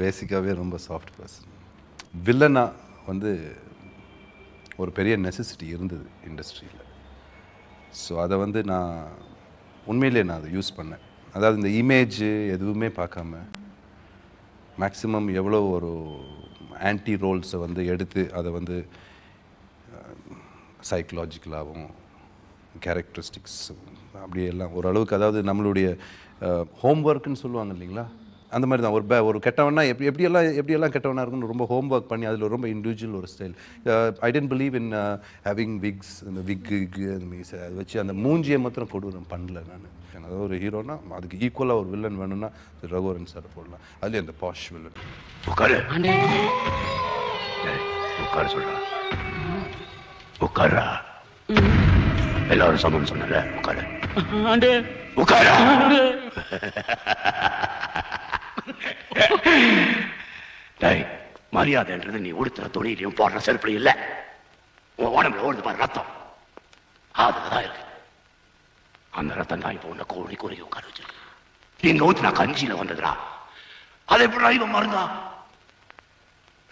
பேசிக்காகவே ரொம்ப soft person வில்லனா வந்து ஒரு பெரிய நெசசிட்டி இருந்தது இண்டஸ்ட்ரியில் ஸோ அதை வந்து நான் உண்மையிலேயே நான் அதை யூஸ் பண்ணேன். அதாவது இந்த இமேஜ் எதுவுமே பார்க்காம மேக்ஸிமம் எவ்வளோ ஒரு ஆன்டி ரோல்ஸை வந்து எடுத்து அதை வந்து சைக்கலாஜிக்கலாகவும் கேரக்டரிஸ்டிக்ஸ் அப்படியே எல்லாம் ஓரளவுக்கு அதாவது நம்மளுடைய ஹோம்ஒர்க்குன்னு சொல்லுவாங்க இல்லைங்களா? அந்த மாதிரி தான். ஒரு பே ஒரு கெட்டவனா எப்படி எப்படியெல்லாம் எப்படியெல்லாம் கெட்டவனா இருக்குன்னு ரொம்ப ஹோம்ஒர்க் பண்ணி அதில் ரொம்ப இண்டிவிஜுவல் ஒரு style I tend believe in having wigs விக்கு அந்த மீஸ் அதை வச்சு அந்த மூஞ்சியை மாத்திரம் கொடூரம் பண்ணல நான். அதாவது ஒரு ஹீரோனா அதுக்கு ஈக்குவலாக ஒரு வில்லன் வேணும்னா ரகுவரன் சார் போடலாம். அதுலேயும் அந்த பாஷ் வில்லன் உட்காரு. டேய், உட்காரு எல்லாரும் சமம் சொன்னல. உட்காரு. உட்காரா. மரியாதைன்றது நீ உடுத்துற துணியிலையும் போடுற செருப்புலையும் இல்ல. உன் உடம்புல ஓடுது பாரு ரத்தம். அதுலதான் இருக்கு. அந்த ரத்தம் தான் இப்போ உன்னை கோழி கோழி உட்கார வச்சிருக்கு. நீங்க ஊத்துனா கஞ்சியில வந்ததுடா. அது எப்படி இவன் மருந்தா?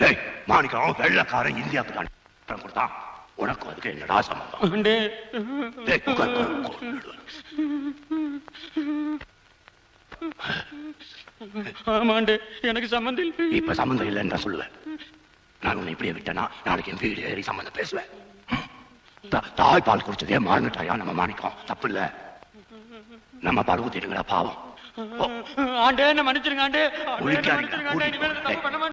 டேய் மாணிக்கம் வெள்ளக்காரன் இந்தியாவுக்கு கொடுத்தான். உனக்கு அதுக்கு என்னடா சம்பந்தம் ஆண்டே டேய், உட்காரு, உட்காரு, உட்காரு. ஆமாண்டே எனக்கு சம்மந்தம் இல்லை. இப்ப சம்பந்தம் இல்லைன்னு தான் சொல்லுவேன். நான் உன்னை இப்படியே விட்டேன்னா நாளைக்கு என் வீடு ஏறி சம்பந்தம் பேசுவேன். தாய் பால் குடிச்சதே மறந்துட்டாயா நம்ம மாணிக்கம். தப்பு இல்ல. நம்ம பால் ஊத்திடுங்களா பாவம். ஆண்டே என்ன மன்னிச்சிருங்க ஆண்டே.